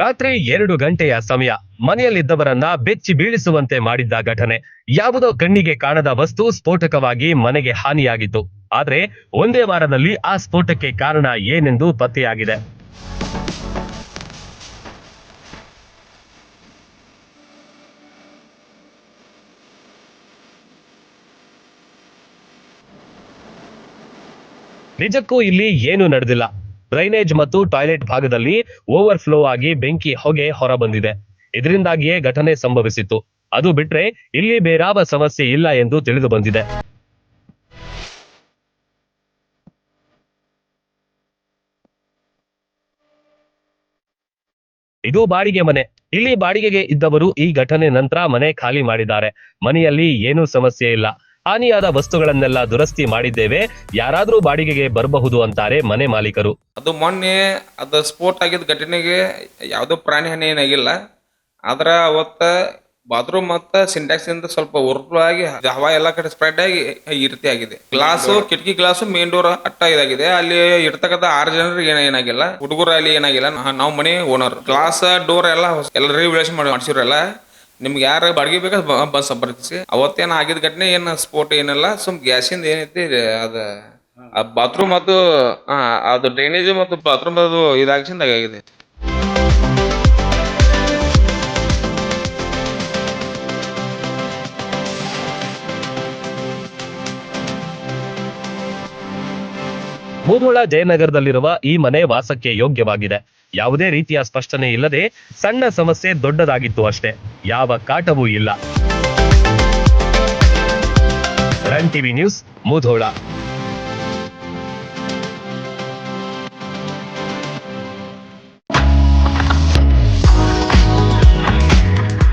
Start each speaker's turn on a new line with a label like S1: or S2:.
S1: ರಾತ್ರಿ ಎರಡು ಗಂಟೆಯ ಸಮಯ ಮನೆಯಲ್ಲಿದ್ದವರನ್ನ ಬೆಚ್ಚಿ ಬೀಳಿಸುವಂತೆ ಮಾಡಿದ್ದ ಘಟನೆ. ಯಾವುದೋ ಕಣ್ಣಿಗೆ ಕಾಣದ ವಸ್ತು ಸ್ಫೋಟಕವಾಗಿ ಮನೆಗೆ ಹಾನಿಯಾಗಿತ್ತು. ಆದ್ರೆ ಒಂದೇ ವಾರದಲ್ಲಿ ಆ ಸ್ಫೋಟಕ್ಕೆ ಕಾರಣ ಏನೆಂದು ಪತ್ತೆಯಾಗಿದೆ. ನಿಜಕ್ಕೂ ಇಲ್ಲಿ ಏನು ನಡೆದಿಲ್ಲ. ಡ್ರೈನೇಜ್ ಮತ್ತು ಟಾಯ್ಲೆಟ್ ಭಾಗದಲ್ಲಿ ಓವರ್ ಫ್ಲೋ ಆಗಿ ಬೆಂಕಿ ಹೊಗೆ ಹೊರಬಂದಿದೆ. ಇದರಿಂದಾಗಿಯೇ ಘಟನೆ ಸಂಭವಿಸಿತ್ತು. ಅದು ಬಿಟ್ರೆ ಇಲ್ಲಿ ಬೇರಾವ ಸಮಸ್ಯೆ ಇಲ್ಲ ಎಂದು ತಿಳಿದು ಬಂದಿದೆ ಇದು ಬಾಡಿಗೆ ಮನೆ. ಇಲ್ಲಿ ಬಾಡಿಗೆಗೆ ಇದ್ದವರು ಈ ಘಟನೆ ನಂತರ ಮನೆ ಖಾಲಿ ಮಾಡಿದ್ದಾರೆ. ಮನೆಯಲ್ಲಿ ಏನೂ ಸಮಸ್ಯೆ ಇಲ್ಲ. ಹಾನಿಯಾದ ವಸ್ತುಗಳನ್ನೆಲ್ಲ ದುರಸ್ತಿ ಮಾಡಿದ್ದೇವೆ. ಯಾರಾದ್ರೂ ಬಾಡಿಗೆಗೆ ಬರಬಹುದು ಅಂತಾರೆ ಮನೆ ಮಾಲೀಕರು.
S2: ಅದು ಮೊನ್ನೆ ಅದು ಸ್ಫೋಟ ಆಗಿದ್ದ ಘಟನೆಗೆ ಯಾವುದೋ ಪ್ರಾಣಿ ಹಾನಿ ಏನಾಗಿಲ್ಲ. ಆದ್ರ ಅವತ್ತ ಬಾತ್ರೂಮ್ ಮತ್ತ ಸಿಂಟ್ಯಾಕ್ಸ್ ಇಂದ ಸ್ವಲ್ಪ ಉರ್ಪು ಆಗಿ ಹವಾ ಎಲ್ಲ ಕಡೆ ಸ್ಪ್ರೆಡ್ ಆಗಿ ಈ ರೀತಿ ಆಗಿದೆ. ಗ್ಲಾಸು, ಕಿಟಕಿ ಗ್ಲಾಸು, ಮೇನ್ ಡೋರ್ ಅಟ್ಟ ಇದಾಗಿದೆ. ಅಲ್ಲಿ ಇರ್ತಕ್ಕಂಥ ಆರು ಜನರಿಗೆ ಏನ ಏನಾಗಿಲ್ಲ. ಹುಡುಗರು ಅಲ್ಲಿ ಏನಾಗಿಲ್ಲ. ನಾವು ಮನೆ ಓನರ್ ಗ್ಲಾಸ್ ಡೋರ್ ಎಲ್ಲ ಎಲ್ಲ ರಿವ್ಯುಲೇಷನ್ ಮಾಡಿ ಮಾಡ್ಸಿರಲ್ಲ. ನಿಮ್ಗೆ ಯಾರು ಬಾಡಿಗೆ ಬೇಕಾದ್ರೆ ಬಂದು ಸಂಪರ್ಕಿಸಿ ಅವತ್ತೇನು ಆಗಿದ ಘಟನೆ ಏನು ಸ್ಫೋಟ ಏನಿಲ್ಲ ಸುಮ್ ಗ್ಯಾಸಿಂದ ಏನೈತಿ ಅದ ಬಾತ್ರೂಮ್ ಅದು ಹಾ ಅದು ಡ್ರೈನೇಜ್ ಮತ್ತು ಬಾತ್ರೂಮ್ ಅದು ಇದಾಗಿಸಿಂದ ಆಗಿದೆ.
S1: ಮೂಧೋಳ ಜಯನಗರದಲ್ಲಿರುವ ಈ ಮನೆ ವಾಸಕ್ಕೆ ಯೋಗ್ಯವಾಗಿದೆ. ಯಾವುದೇ ರೀತಿಯ ಸ್ಪಷ್ಟನೆ ಇಲ್ಲದೆ ಸಣ್ಣ ಸಮಸ್ಯೆ ದೊಡ್ಡದಾಗಿತ್ತು ಅಷ್ಟೇ. ಯಾವ ಕಾಟವೂ ಇಲ್ಲ. Run TV news, Mudhol.